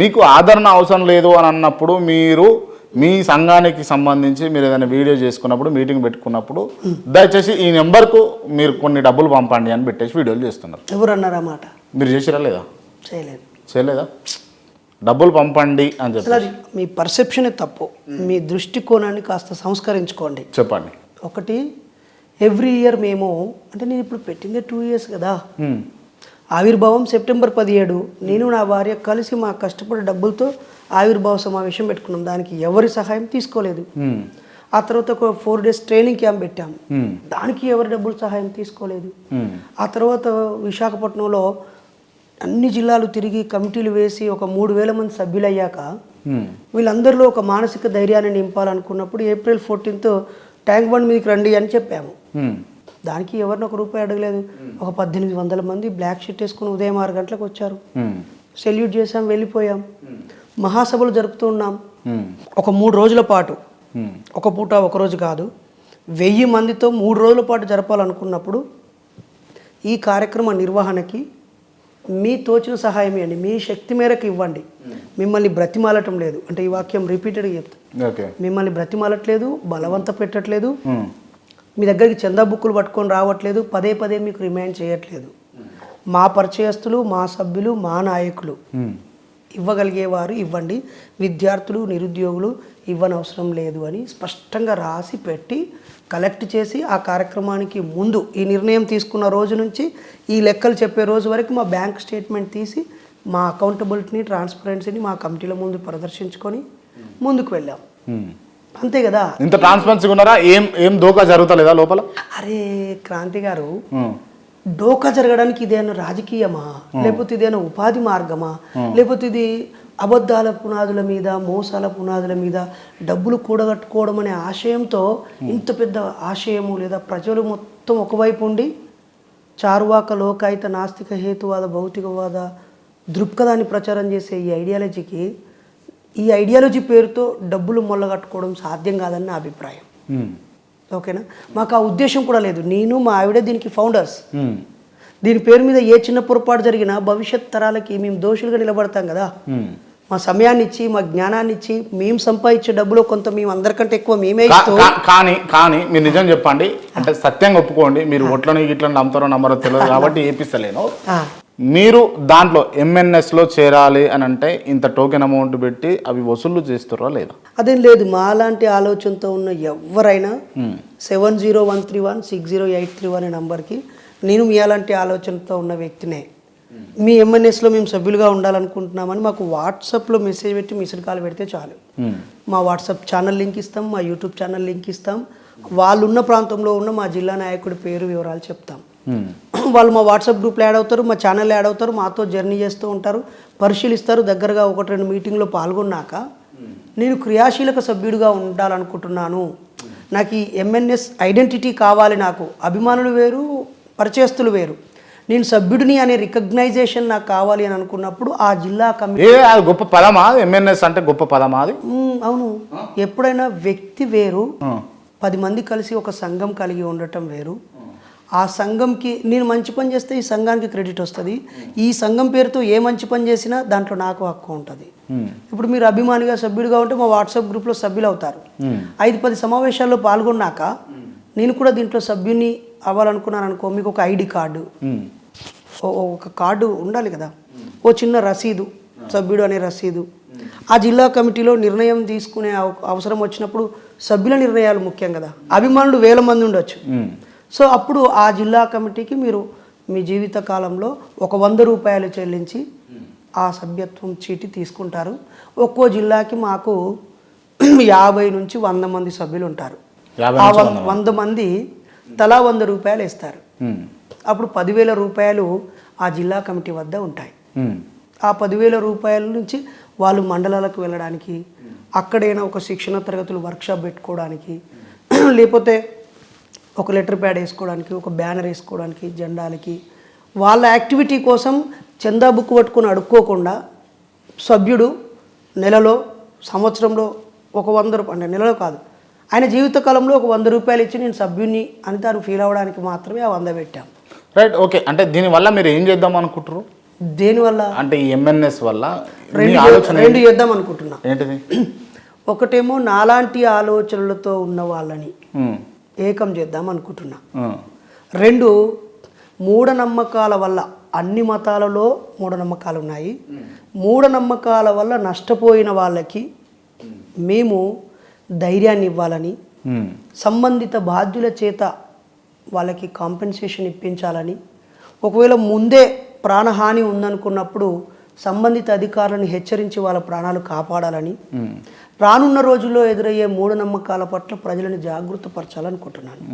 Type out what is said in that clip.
మీకు ఆదరణ అవసరం లేదు అని అన్నప్పుడు మీరు మీ సంఘానికి సంబంధించి మీరు ఏదైనా వీడియో చేసుకున్నప్పుడు మీటింగ్ పెట్టుకున్నప్పుడు దయచేసి ఈ నెంబర్కు మీరు కొన్ని డబ్బులు పంపండి అని పెట్టేసి వీడియోలు చేస్తున్నారు. ఎవరు అన్నారు ఆ మాట? మీరు చేసిరా లేదా? చేయలేదు. చేయలేదా? డబ్బులు పంపండి అని చెప్పి మీ పర్సెప్షనే తప్పు. మీ దృష్టికోణాన్ని కాస్త సంస్కరించుకోండి. చెప్పండి. ఒకటి ఎవ్రీ ఇయర్ మేము అంటే నేను ఇప్పుడు పెట్టిందే టూ ఇయర్స్ కదా. ఆవిర్భావం సెప్టెంబర్ పదిహేడు నేను నా భార్య కలిసి మా కష్టపడే డబ్బులతో ఆవిర్భావ సమావేశం పెట్టుకున్నాం దానికి ఎవరి సహాయం తీసుకోలేదు. ఆ తర్వాత ఒక ఫోర్ డేస్ ట్రైనింగ్ క్యాంప్ పెట్టాము హ్మ్. దానికి ఎవరి డబ్బులు సహాయం తీసుకోలేదు. ఆ తర్వాత విశాఖపట్నంలో అన్ని జిల్లాలు తిరిగి కమిటీలు వేసి ఒక మూడు వేల మంది సభ్యులయ్యాక హ్మ్. వీళ్ళందరిలో ఒక మానసిక ధైర్యాన్ని నింపాలనుకున్నప్పుడు ఏప్రిల్ ఫోర్టీన్త్ ట్యాంక్ బండ్ మీదకి రండి అని చెప్పాము. దానికి ఎవరిని ఒక రూపాయి అడగలేదు. ఒక పద్దెనిమిది వందల మంది బ్లాక్ షీట్ వేసుకుని ఉదయం ఆరు గంటలకు వచ్చారు. సెల్యూట్ చేసాం వెళ్ళిపోయాం. మహాసభలు జరుపుతూ ఉన్నాం. హ్మ్. ఒక మూడు రోజుల పాటు. ఒక పూట ఒక రోజు కాదు వెయ్యి మందితో మూడు రోజుల పాటు జరపాలనుకున్నప్పుడు ఈ కార్యక్రమ నిర్వహణకి మీ తోచిన సహాయం ఇవ్వండి మీ శక్తి మేరకు ఇవ్వండి. మిమ్మల్ని బ్రతిమాలటం లేదు. అంటే ఈ వాక్యం రిపీటెడ్గా చెప్తా. మిమ్మల్ని బ్రతిమాలట్లేదు బలవంత పెట్టట్లేదు. మీ దగ్గరికి చందా బుక్కులు పట్టుకొని రావట్లేదు. పదే పదే మీకు రిమైండ్ చేయట్లేదు. మా పరిచయస్తులు మా సభ్యులు మా నాయకులు. ఇవ్వగలిగేవారు ఇవ్వండి. విద్యార్థులు నిరుద్యోగులు ఇవ్వనవసరం లేదు అని స్పష్టంగా రాసి పెట్టి కలెక్ట్ చేసి ఆ కార్యక్రమానికి ముందు ఈ నిర్ణయం తీసుకున్న రోజు నుంచి ఈ లెక్కలు చెప్పే రోజు వరకు మా బ్యాంక్ స్టేట్మెంట్ తీసి మా అకౌంటబిలిటీని ట్రాన్స్పరెన్సీని మా కమిటీల ముందు ప్రదర్శించుకొని ముందుకు వెళ్ళాం. అంతే కదా. ఇంత ట్రాన్స్పరెన్సీగా ఉన్నారా? ఏం ఏం దోకా జరుగుతలేదా లోపల? అరే క్రాంతి గారు. డోకా జరగడానికి ఇదేనా రాజకీయమా? లేకపోతే ఇదేనా ఉపాధి మార్గమా? లేకపోతే ఇది అబద్ధాల పునాదుల మీద మోసాల పునాదుల మీద డబ్బులు కూడగట్టుకోవడం అనే ఆశయంతో ఇంత పెద్ద ఆశయము లేదా ప్రజలు మొత్తం ఒకవైపు ఉండి చారువాక లోకాయుత నాస్తిక హేతువాద భౌతికవాద దృక్పథాన్ని ప్రచారం చేసే ఈ ఐడియాలజీకి ఈ ఐడియాలజీ పేరుతో డబ్బులు మొల్లగట్టుకోవడం సాధ్యం కాదని నా అభిప్రాయం. ఓకేనా? మాకు ఆ ఉద్దేశం కూడా లేదు. నేను మా ఆవిడ దీనికి ఫౌండర్స్. దీని పేరు మీద ఏ చిన్న పొరపాటు జరిగినా భవిష్యత్ తరాలకి మేము దోషులుగా నిలబడతాం కదా. మా సమయాన్ని ఇచ్చి మా జ్ఞానాన్ని ఇచ్చి మేము సంపాదించే డబ్బులో కొంత మేము అందరికంటే ఎక్కువ మేమే కానీ కానీ మీరు నిజం చెప్పండి. అంటే సత్యంగా ఒప్పుకోండి. మీరు ఒట్లని గిట్లని నమ్ముతారో నమ్మరో తెలియదు కాబట్టి ఏపిస్తలేను. మీరు దాంట్లో MNS లో చేరాలి అని అంటే ఇంత టోకెన్ అమౌంట్ పెట్టి అవి వసూలు చేస్తారా లేదా? అదేం లేదు మాలాంటి ఆలోచనతో ఉన్న ఎవరైనా seven zero one three one six zero eight three one అనే నంబర్కి నేను మీ అలాంటి ఆలోచనతో ఉన్న వ్యక్తినే. మీ ఎంఎన్ఎస్లో మేము సభ్యులుగా ఉండాలనుకుంటున్నామని మాకు వాట్సాప్లో మెసేజ్ పెట్టి మిస్డ్ కాల్ పెడితే చాలు. మా వాట్సాప్ ఛానల్ లింక్ ఇస్తాం మా యూట్యూబ్ ఛానల్ లింక్ ఇస్తాం. వాళ్ళు ఉన్న ప్రాంతంలో ఉన్న మా జిల్లా నాయకుడి పేరు వివరాలు చెప్తాం. వాళ్ళు మా వాట్సాప్ గ్రూప్లో యాడ్ అవుతారు మా ఛానల్ యాడ్ అవుతారు మాతో జర్నీ చేస్తూ ఉంటారు పరిశీలిస్తారు దగ్గరగా ఒకటి రెండు మీటింగ్లో పాల్గొన్నాక నేను క్రియాశీలక సభ్యుడిగా ఉండాలనుకుంటున్నాను. నాకు ఈ ఎంఎన్ఎస్ ఐడెంటిటీ కావాలి నాకు. అభిమానులు వేరు పరిచయస్తులు వేరు. నేను సభ్యుడిని అనే రికగ్నైజేషన్ నాకు కావాలి అని అనుకున్నప్పుడు ఆ జిల్లా కమిటీ అది గొప్ప పదమా? ఎంఎన్ఎస్ అంటే గొప్ప పదమా అది? అవును. ఎప్పుడైనా వ్యక్తి వేరు. పది మంది కలిసి ఒక సంఘం కలిగి ఉండటం వేరు. ఆ సంఘంకి నేను మంచి పని చేస్తే ఈ సంఘానికి క్రెడిట్ వస్తుంది. ఈ సంఘం పేరుతో ఏ మంచి పని చేసినా దాంట్లో నాకు హక్కు ఉంటుంది. హ్మ్. ఇప్పుడు మీరు అభిమానిగా సభ్యుడిగా ఉంటే మా వాట్సాప్ గ్రూప్లో సభ్యులు అవుతారు. హ్మ్. ఐదు పది సమావేశాల్లో పాల్గొన్నాక నేను కూడా దీంట్లో సభ్యుని అవ్వాలనుకున్నాను అనుకో మీకు ఒక ఐడి కార్డు. ఓ ఒక కార్డు ఉండాలి కదా? ఓ చిన్న రసీదు సభ్యుడు అనే రసీదు. ఆ జిల్లా కమిటీలో నిర్ణయం తీసుకునే అవ- అవసరం వచ్చినప్పుడు సభ్యుల నిర్ణయాలు ముఖ్యం కదా? అభిమానులు వేల మంది ఉండొచ్చు. సో అప్పుడు ఆ జిల్లా కమిటీకి మీరు మీ జీవిత కాలంలో ఒక వంద రూపాయలు చెల్లించి ఆ సభ్యత్వం చీటి తీసుకుంటారు. ఒక్కో జిల్లాకి మాకు యాభై నుంచి వంద మంది సభ్యులు ఉంటారు. ఆ వంద మంది. తలా వంద రూపాయలు ఇస్తారు. అప్పుడు పదివేల రూపాయలు ఆ జిల్లా కమిటీ వద్ద ఉంటాయి. ఆ పదివేల రూపాయల నుంచి వాళ్ళు మండలాలకు వెళ్ళడానికి అక్కడైనా ఒక శిక్షణ తరగతులు వర్క్షాప్ పెట్టుకోవడానికి లేకపోతే ఒక లెటర్ ప్యాడ్ వేసుకోవడానికి ఒక బ్యానర్ వేసుకోవడానికి జెండాలకి. వాళ్ళ యాక్టివిటీ కోసం చందా బుక్ పట్టుకొని అడుక్కోకుండా సభ్యుడు నెలలో సంవత్సరంలో ఒక వంద రూపాయలు అంటే నెలలో కాదు ఆయన జీవితకాలంలో ఒక వంద రూపాయలు ఇచ్చి నేను సభ్యుని అని తాను ఫీల్ అవ్వడానికి మాత్రమే ఆ వంద పెట్టాం. Right okay. అంటే దీనివల్ల మీరు ఏం చేద్దాం అనుకుంటారు దేనివల్ల అంటే ఈ ఎంఎన్ఎస్ వల్ల రెండు ఆలోచన రెండు చేద్దాం అనుకుంటున్నా. ఏంటిది? ఒకటేమో నాలాంటి ఆలోచనలతో ఉన్న వాళ్ళని. ఏకం చేద్దాం అనుకుంటున్నా. రెండు మూఢనమ్మకాల వల్ల అన్ని మతాలలో మూఢనమ్మకాలు ఉన్నాయి మూఢనమ్మకాల వల్ల నష్టపోయిన వాళ్ళకి మేము ధైర్యాన్ని ఇవ్వాలని సంబంధిత బాధ్యుల చేత వాళ్ళకి కాంపెన్సేషన్ ఇప్పించాలని ఒకవేళ ముందే ప్రాణహాని ఉందనుకున్నప్పుడు సంబంధిత అధికారులను హెచ్చరించి వాళ్ళ ప్రాణాలు కాపాడాలని రానున్న రోజుల్లో ఎదురయ్యే మూఢనమ్మకాల పట్ల ప్రజలను జాగృతపరచాలనుకుంటున్నాను.